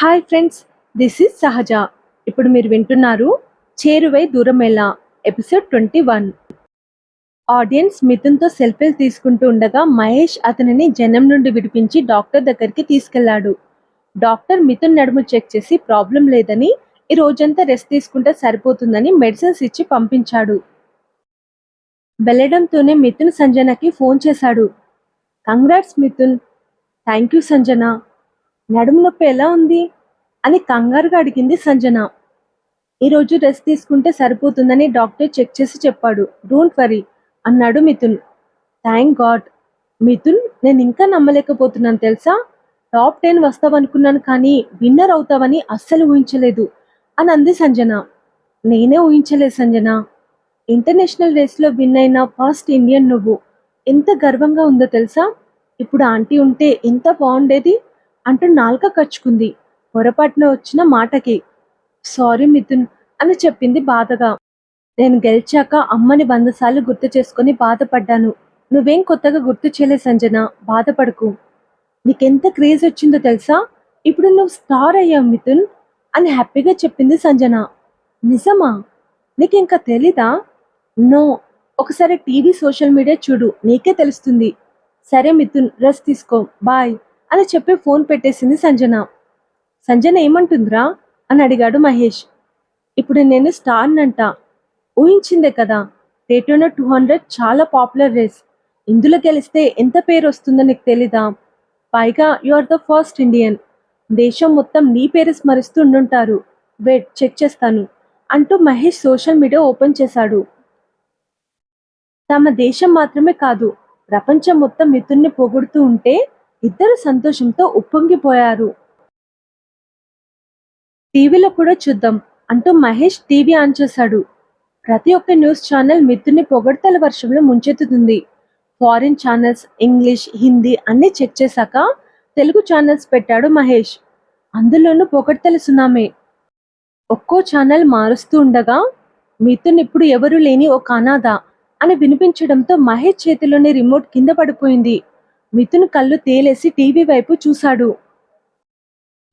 Hi friends this is సహజ. ఇప్పుడు మీరు వింటున్నారు చేరువై దూరమేళ ఎపిసోడ్ ట్వంటీ వన్ ఆడియన్స్ మిథున్తో సెల్ఫీలు తీసుకుంటూ ఉండగా మహేష్ అతనిని జనం నుండి విడిపించి డాక్టర్ దగ్గరికి తీసుకెళ్ళాడు. డాక్టర్ మిథున్ నడుము చెక్ చేసి ప్రాబ్లం లేదని ఈ రోజంతా రెస్ట్ తీసుకుంటే సరిపోతుందని మెడిసిన్స్ ఇచ్చి పంపించాడు. వెళ్ళడంతోనే మిథున్ సంజనకి ఫోన్ చేశాడు. Congrats Mithun. Thank you Sanjana. నడుము నొప్పి ఎలా ఉంది అని కంగారుగా అడిగింది సంజన. ఈరోజు రెస్ట్ తీసుకుంటే సరిపోతుందని డాక్టర్ చెక్ చేసి చెప్పాడు. డోంట్ వరీ అన్నాడు మిథున్. Thank God. మిథున్ నేను ఇంకా నమ్మలేకపోతున్నాను తెలుసా? టాప్ టెన్ వస్తావనుకున్నాను కానీ విన్నర్ అవుతావని అస్సలు ఊహించలేదు అని అంది సంజన. నేనే ఊహించలేదు సంజన. ఇంటర్నేషనల్ రేస్లో విన్ అయిన ఫస్ట్ ఇండియన్ నువ్వు. ఎంత గర్వంగా ఉందో తెలుసా? ఇప్పుడు ఆంటీ ఉంటే ఎంత బాగుండేది? అంటూ నాలుక కచ్చుకుంది. పొరపాటున వచ్చిన మాటకి సారీ మిథున్ అని చెప్పింది బాధగా. నేను గెలిచాక అమ్మని వందసార్లు గుర్తు చేసుకొని బాధపడ్డాను. నువ్వేం కొత్తగా గుర్తు చేయలే సంజన. బాధపడకు. నీకెంత క్రేజ్ వచ్చిందో తెలుసా? ఇప్పుడు నువ్వు స్టార్ అయ్యావు మిథున్ అని హ్యాపీగా చెప్పింది సంజన. నిజమా? నీకు ఇంకా తెలీదా? నో. ఒకసారి టీవీ సోషల్ మీడియా చూడు. నీకే తెలుస్తుంది. సరే మిథున్ రెస్ట్ తీసుకో. బాయ్. అని చెప్పి ఫోన్ పెట్టేసింది సంజన. సంజన ఏమంటుందిరా? అని అడిగాడు మహేష్. ఇప్పుడు నేను స్టార్నంట. ఊహించిందే కదా. టేటోనో టూ హండ్రెడ్ చాలా పాపులర్ రేస్. ఇందులో గెలిస్తే ఎంత పేరు వస్తుందో నీకు తెలీదా? పైగా you are the first Indian. దేశం మొత్తం నీ పేరు స్మరిస్తూ ఉండుంటారు. వెయిట్ చెక్ చేస్తాను. అంటూ మహేష్ సోషల్ మీడియా ఓపెన్ చేశాడు. తమ దేశం మాత్రమే కాదు ప్రపంచం మొత్తం మిథున్ని పొగుడుతూ ఉంటే ఇద్దరు సంతోషంతో ఉప్పొంగిపోయారు. టీవీలో కూడా చూద్దాం అంటూ మహేష్ టీవీ ఆన్ చేశాడు. ప్రతి ఒక్క న్యూస్ ఛానల్ మిత్రుని పొగడ్తల వర్షంలో ముంచెత్తుతుంది. ఫారిన్ ఛానల్స్ ఇంగ్లీష్ హిందీ అన్ని చెక్ చేశాక తెలుగు ఛానల్స్ పెట్టాడు మహేష్. అందులోనూ పొగడ్తల సునామే. ఒక్కో ఛానల్ మారుస్తూ ఉండగా మిథున్ ఇప్పుడు ఎవరు లేని ఒక అనాథ అని వినిపించడంతో మహేష్ చేతిలోని రిమోట్ కింద పడిపోయింది. మిథున్ కళ్ళు తేలేసి టీవీ వైపు చూశాడు.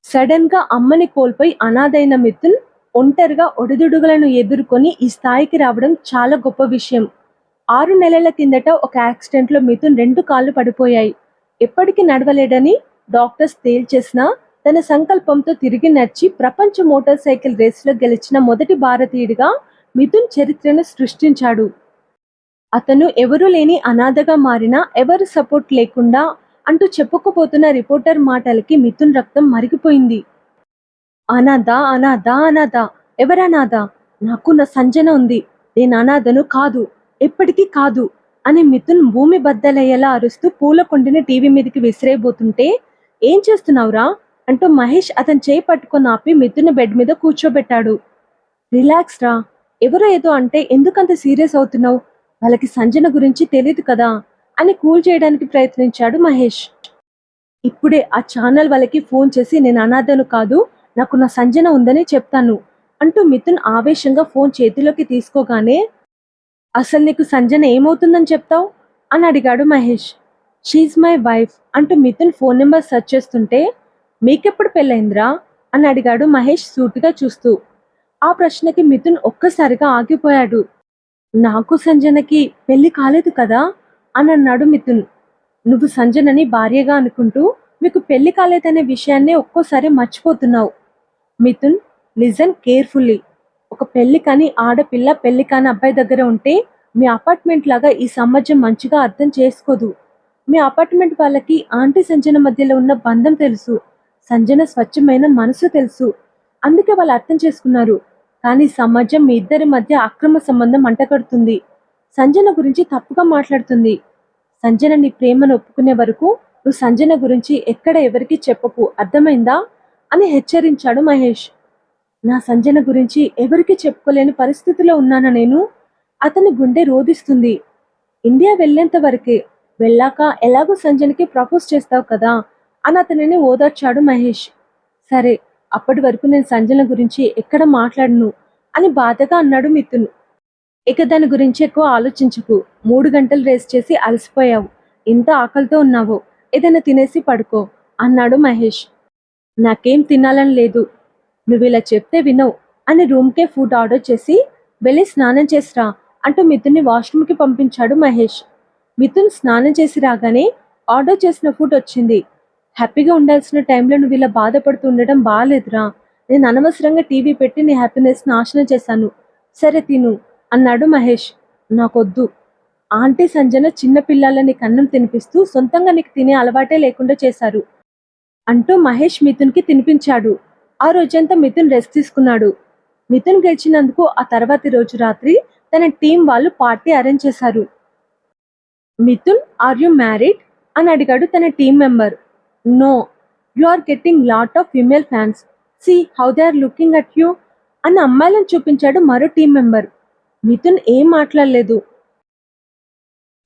సడన్గా అమ్మని కోల్పోయి అనాథైన మిథున్ ఒంటరిగా ఒడిదుడుగులను ఎదుర్కొని ఈ స్థాయికి రావడం చాలా గొప్ప విషయం. ఆరు నెలల కిందట ఒక యాక్సిడెంట్లో మిథున్ రెండు కాళ్ళు పడిపోయాయి. ఎప్పటికీ నడవలేడని డాక్టర్స్ తేల్చేసినా తన సంకల్పంతో తిరిగి నడిచి ప్రపంచ మోటార్ సైకిల్ రేసులో గెలిచిన మొదటి భారతీయుడిగా మిథున్ చరిత్రను సృష్టించాడు. అతను ఎవరూ లేని అనాథగా మారినా ఎవరు సపోర్ట్ లేకుండా అంటూ చెప్పుకుపోతున్న రిపోర్టర్ మాటలకి మిథున్ రక్తం మరిగిపోయింది. అనాథ అనాథ అనాథ ఎవరనాథ? నాకు నా సంజన ఉంది. నేను అనాథను కాదు ఎప్పటికీ కాదు అని మిథున్ భూమి బద్దలయ్యేలా అరుస్తూ పూల కొండిని టీవీ మీదకి విసిరేయబోతుంటే ఏం చేస్తున్నావురా? అంటూ మహేష్ అతను చేయి పట్టుకొని ఆపి మిథున్ బెడ్ మీద కూర్చోబెట్టాడు. రిలాక్స్ రా ఎవరో ఏదో అంటే ఎందుకంత సీరియస్ అవుతున్నావు? వాళ్ళకి సంజన గురించి తెలియదు కదా అని కూల్ చేయడానికి ప్రయత్నించాడు మహేష్. ఇప్పుడే ఆ ఛానల్ వాళ్ళకి ఫోన్ చేసి నేను అనాథను కాదు నాకు నా సంజన ఉందని చెప్తాను అంటూ మిథున్ ఆవేశంగా ఫోన్ చేతిలోకి తీసుకోగానే అసలు నీకు సంజన ఏమవుతుందని చెప్తావు? అని అడిగాడు మహేష్. షీజ్ మై వైఫ్ అంటూ మిథున్ ఫోన్ నెంబర్ సెర్చ్ చేస్తుంటే మీకెప్పుడు పెళ్ళైందిరా అని అడిగాడు మహేష్ సూటిగా చూస్తూ. ఆ ప్రశ్నకి మిథున్ ఒక్కసారిగా ఆగిపోయాడు. నాకు సంజనకి పెళ్ళి కాలేదు కదా? అని అన్నాడు మిథున్. నువ్వు సంజనని భార్యగా అనుకుంటూ మీకు పెళ్ళి కాలేదనే విషయాన్ని ఒక్కోసారి మర్చిపోతున్నావు. Mithun listen carefully. ఒక పెళ్ళి కాని ఆడపిల్ల పెళ్ళి కాని అబ్బాయి దగ్గర ఉంటే మీ అపార్ట్మెంట్ లాగా ఈ సమాజం మంచిగా అర్థం చేసుకోదు. మీ అపార్ట్మెంట్ వాళ్ళకి ఆంటీ సంజన మధ్యలో ఉన్న బంధం తెలుసు. సంజన స్వచ్ఛమైన మనసు తెలుసు. అందుకే వాళ్ళు అర్థం చేసుకున్నారు. కానీ సమాజం మీ ఇద్దరి మధ్య అక్రమ సంబంధం అంటగడుతుంది. సంజన గురించి తప్పుగా మాట్లాడుతుంది. సంజన నీ ప్రేమను ఒప్పుకునే వరకు నువ్వు సంజన గురించి ఎక్కడ ఎవరికి చెప్పకు. అర్థమైందా? అని హెచ్చరించాడు మహేష్. నా సంజన గురించి ఎవరికి చెప్పుకోలేని పరిస్థితిలో ఉన్నాను నేను? అతని గుండె రోధిస్తుంది. ఇండియా వెళ్ళేంత వరకే వెళ్ళాక ఎలాగో సంజనకి ప్రపోజ్ చేస్తావు కదా? అని అతనిని ఓదార్చాడు మహేష్. సరే అప్పటి వరకు నేను సంజన గురించి ఎక్కడ మాట్లాడను అని బాధగా అన్నాడు మిథున్. ఇక దాని గురించి ఎక్కువ ఆలోచించకు. మూడు గంటలు రేస్ చేసి అలసిపోయావు. ఇంత ఆకలితో ఉన్నావు? ఏదైనా తినేసి పడుకో అన్నాడు మహేష్. నాకేం తినాలని లేదు. నువ్వు ఇలా చెప్తే వినవు అని రూమ్కే ఫుడ్ ఆర్డర్ చేసి వెళ్ళి స్నానం చేసిరా అంటూ మిథున్ని వాష్రూమ్కి పంపించాడు మహేష్. మిథున్ స్నానం చేసి రాగానే ఆర్డర్ చేసిన ఫుడ్ వచ్చింది. హ్యాపీగా ఉండాల్సిన టైంలో నువ్వు ఇలా బాధపడుతూ ఉండడం బాగాలేదురా నేను అనవసరంగా టీవీ పెట్టి నీ హ్యాపీనెస్ నాశనం చేశాను. సరే తిను అన్నాడు మహేష్. నాకొద్దు. ఆంటీ సంజన చిన్న పిల్లలని కన్నం తినిపిస్తూ సొంతంగా నీకు తినే అలవాటే లేకుండా చేశారు. అంటూ మహేష్ మిథున్కి తినిపించాడు. ఆ రోజంతా మిథున్ రెస్ట్ తీసుకున్నాడు. మిథున్ గెలిచినందుకు ఆ తర్వాతి రోజు రాత్రి తన టీం వాళ్ళు పార్టీ అరేంజ్ చేశారు. Mithun are you married? అని అడిగాడు తన team member. No you are getting lot of female fans see how they are looking at you అని అమ్మాయిలను చూపించాడు మరో టీం మెంబర్ మిథున్ ఏం మాట్లాడలేదు.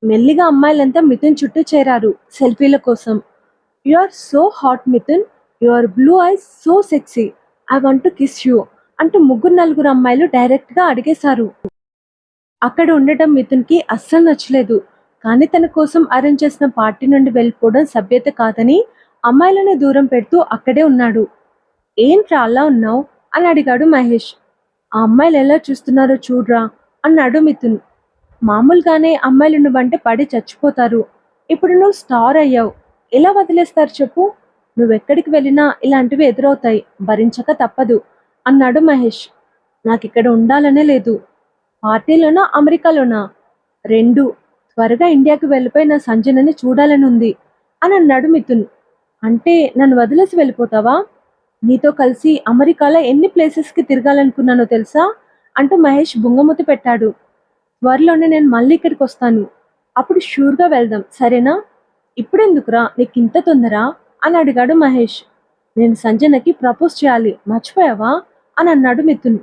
మెల్లిగా అమ్మాయిలంతా మిథున్ చుట్టూ చేరారు సెల్ఫీల కోసం. You are so hot Mithun. Your blue eyes so sexy I want to kiss you అంటూ ముగ్గురు నలుగురు అమ్మాయిలు డైరెక్ట్గా అడిగేశారు. అక్కడ ఉండటం మిథున్కి అస్సలు నచ్చలేదు. కానీ తన కోసం అరేంజ్ చేసిన పార్టీ నుండి వెళ్ళిపోవడం సభ్యత కాదని అమ్మాయిలను దూరం పెడుతూ అక్కడే ఉన్నాడు. ఏంట్రా అలా ఉన్నావు? అని అడిగాడు మహేష్. ఆ అమ్మాయిలు ఎలా చూస్తున్నారో చూడ్రా అన్నాడు మిథున్. మామూలుగానే అమ్మాయిలు నువ్వంటే పడి చచ్చిపోతారు. ఇప్పుడు నువ్వు స్టార్ అయ్యావు. ఎలా వదిలేస్తారు చెప్పు? నువ్వెక్కడికి వెళ్ళినా ఇలాంటివి ఎదురవుతాయి. భరించక తప్పదు అన్నాడు మహేష్. నాకు ఇక్కడ ఉండాలనే లేదు. పార్టీలోనా అమెరికాలోనా? రెండు త్వరగా ఇండియాకి వెళ్ళిపోయిన సంజనని చూడాలని ఉంది అని అన్నాడు మిథున్. అంటే నన్ను వదిలేసి వెళ్ళిపోతావా? నీతో కలిసి అమెరికాలో ఎన్ని ప్లేసెస్కి తిరగాలనుకున్నానో తెలుసా? అంటూ మహేష్ బుంగమూతి పెట్టాడు. త్వరలోనే నేను మళ్ళీ ఇక్కడికి వస్తాను. అప్పుడు షూర్గా వెళ్దాం సరేనా? ఇప్పుడెందుకురా? నీకు ఇంత తొందరా? అని అడిగాడు మహేష్. నేను సంజనకి ప్రపోజ్ చేయాలి మర్చిపోయావా? అని అన్నాడు మిథున్.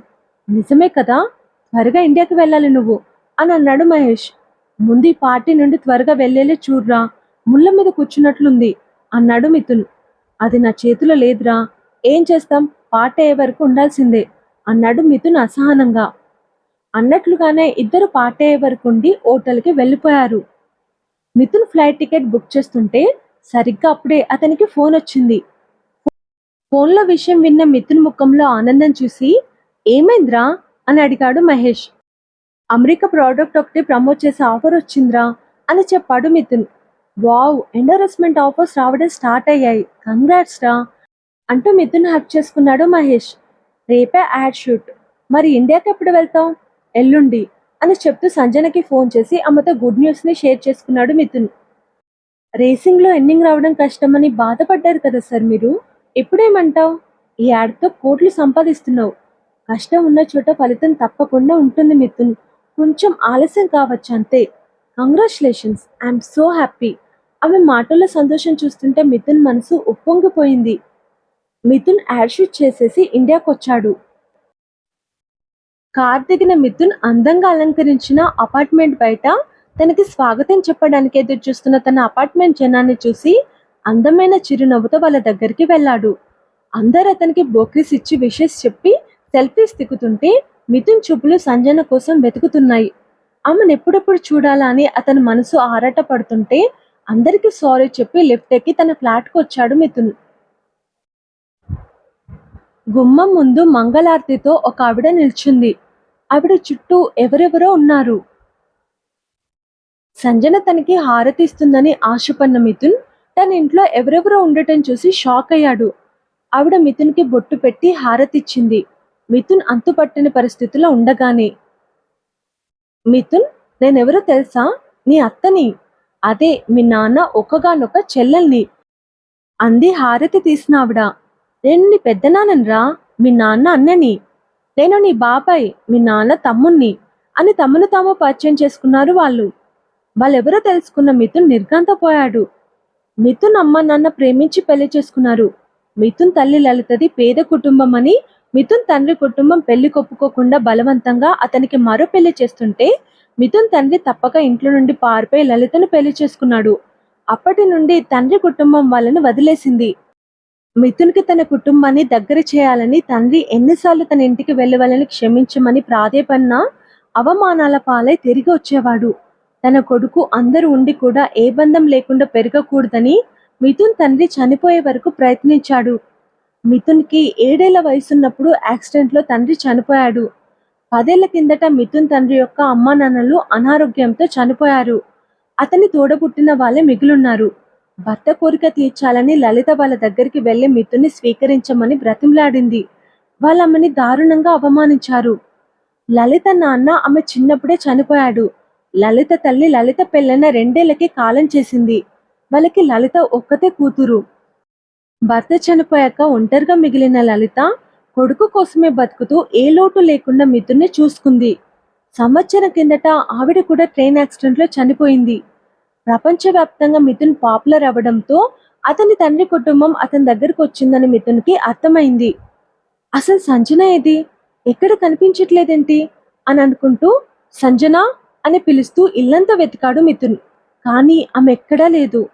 నిజమే కదా? త్వరగా ఇండియాకి వెళ్ళాలి నువ్వు అని అన్నాడు మహేష్. ముందు ఈ పార్టీ నుండి త్వరగా వెళ్ళేలే చూడ్రా. ముళ్ళ మీద కూర్చున్నట్లుంది. అన్నాడు మిథున్. అది నా చేతిలో లేదురా. ఏం చేస్తాం? పార్టీ అయ్యే వరకు ఉండాల్సిందే అన్నాడు మిథున్ అసహనంగా. అన్నట్లుగానే ఇద్దరు పార్టీ అయ్యే వరకు ఉండి హోటల్కి వెళ్ళిపోయారు. మిథున్ ఫ్లైట్ టికెట్ బుక్ చేస్తుంటే సరిగ్గా అప్పుడే అతనికి ఫోన్ వచ్చింది. ఫోన్లో విషయం విన్న మిథున్ ముఖంలో ఆనందం చూసి ఏమైందిరా? అని అడిగాడు మహేష్. అమెరికా ప్రోడక్ట్ ఒకటి ప్రమోట్ చేసే ఆఫర్ వచ్చిందిరా అని చెప్పాడు మిథున్. వావ్ ఎండోరస్మెంట్ ఆఫర్స్ రావడం స్టార్ట్ అయ్యాయి. కంగ్రాట్స్ రా. అంటూ మిథున్ హ్యాక్ చేసుకున్నాడు మహేష్. రేపే యాడ్ షూట్. మరి ఇండియాకి ఎప్పుడు వెళ్తాం ఎల్లుండి అని చెప్తూ సంజనకి ఫోన్ చేసి ఆమెతో గుడ్ న్యూస్ని షేర్ చేసుకున్నాడు మిథున్. రేసింగ్లో ఎన్నింగ్ రావడం కష్టమని బాధపడ్డారు కదా సార్ మీరు? ఇప్పుడేమంటావు ఈ యాడ్తో కోట్లు సంపాదిస్తున్నావు. కష్టం ఉన్న చోట ఫలితం తప్పకుండా ఉంటుంది మిథున్. కొంచెం ఆలస్యం కావచ్చు అంతే. కంగ్రాచులేషన్స్. I'm so happy. ఆమె మాటల్లో సంతోషం చూస్తుంటే మిథున్ మనసు ఉప్పొంగిపోయింది. మిథున్ యాడ్ షూట్ చేసేసి ఇండియాకు వచ్చాడు కార్ దిగిన మిథున్ అందంగా అలంకరించిన అపార్ట్మెంట్ బయట తనకి స్వాగతం చెప్పడానికి ఎదురు చూస్తున్న తన అపార్ట్మెంట్ జనాన్ని చూసి అందమైన చిరునవ్వుతో వాళ్ళ దగ్గరికి వెళ్ళాడు. అందరు అతనికి బోక్రీస్ ఇచ్చి విషెస్ చెప్పి సెల్ఫీస్ దిగుతుంటే మిథున్ చూపులు సంజన కోసం వెతుకుతున్నాయి. ఆమెను ఎప్పుడెప్పుడు చూడాలా అని అతని మనసు ఆరాట పడుతుంటే అందరికీ సారీ చెప్పి లిఫ్ట్ ఎక్కి తన ఫ్లాట్కి వచ్చాడు మిథున్. గుమ్మం ముందు మంగళారతితో ఒక ఆవిడ నిల్చుంది. ఆవిడ చుట్టూ ఎవరెవరో ఉన్నారు. సంజన తనకి హారతి ఇస్తుందని ఆశపన్న మిథున్ తన ఇంట్లో ఎవరెవరో ఉండటం చూసి షాక్ అయ్యాడు. ఆవిడ మిథున్కి బొట్టు పెట్టి హారతి ఇచ్చింది. మిథున్ అంతుపట్టని పరిస్థితిలో ఉండగానే మిథున్ నేనెవరో తెలుసా? నీ అత్తని? అదే మీ నాన్న ఒక్కగానొక్క చెల్లెల్ని అంది హారతి తీసిన ఆవిడ నేను నీ పెద్దనాన్నరా మీ నాన్న అన్నని. నేను నీ బాబాయ్ మీ నాన్న తమ్ముణ్ణి అని తమను తాము పరిచయం చేసుకున్నారు వాళ్ళు. వాళ్ళెవరో తెలుసుకున్న మిథున్ నిర్ఘాంతపోయాడు మిథున్ అమ్మ నాన్న ప్రేమించి పెళ్ళి చేసుకున్నారు. మిథున్ తల్లి లలితది పేద కుటుంబం అని మిథున్ తండ్రి కుటుంబం పెళ్ళి కొప్పుకోకుండా బలవంతంగా అతనికి మరో పెళ్ళి చేస్తుంటే మిథున్ తండ్రి తప్పక ఇంట్లో నుండి పారిపోయి లలితను పెళ్ళి చేసుకున్నాడు. అప్పటి నుండి తండ్రి కుటుంబం వాళ్ళను వదిలేసింది. మిథున్కి తన కుటుంబాన్ని దగ్గర చేయాలని తండ్రి ఎన్నిసార్లు తన ఇంటికి వెళ్ళి వాళ్ళని క్షమించమని ప్రాధేయపడినా అవమానాల పాలై తిరిగి వచ్చేవాడు. తన కొడుకు అందరూ ఉండి కూడా ఏ బంధం లేకుండా పెరగకూడదని మిథున్ తండ్రి చనిపోయే వరకు ప్రయత్నించాడు. మిథున్కి ఏడేళ్ళ వయసున్నప్పుడు యాక్సిడెంట్లో తండ్రి చనిపోయాడు. పదేళ్ళ కిందట మిథున్ తండ్రి యొక్క అమ్మా నాన్నలు అనారోగ్యంతో చనిపోయారు. అతని తోడబుట్టిన వాళ్ళే మిగులున్నారు. భర్త కోరిక తీర్చాలని లలిత వాళ్ళ దగ్గరికి వెళ్ళి మిథున్ని స్వీకరించమని బ్రతిమలాడింది. వాళ్ళమ్మని దారుణంగా అవమానించారు. లలిత నాన్న ఆమె చిన్నప్పుడే చనిపోయాడు. లలిత తల్లి లలిత పెళ్ళైన రెండేళ్ళకి కాలం చేసింది. వాళ్ళకి లలిత ఒక్కతే కూతురు. భర్త చనిపోయాక ఒంటరిగా మిగిలిన లలిత కొడుకు కోసమే బతుకుతూ ఏ లోటు లేకుండా మిథున్ని చూసుకుంది. సంవత్సరం కిందట ఆవిడ కూడా ట్రైన్ యాక్సిడెంట్లో చనిపోయింది. ప్రపంచవ్యాప్తంగా మిథున్ పాపులర్ అవ్వడంతో అతని తండ్రి కుటుంబం అతని దగ్గరకు వచ్చిందని మిథున్కి అర్థమైంది. అసలు సంజన ఏది? ఎక్కడ కనిపించట్లేదేంటి? అని అనుకుంటూ సంజన అని పిలుస్తూ ఇల్లంతా వెతికాడు మిథున్. కానీ ఆమె ఎక్కడా లేదు.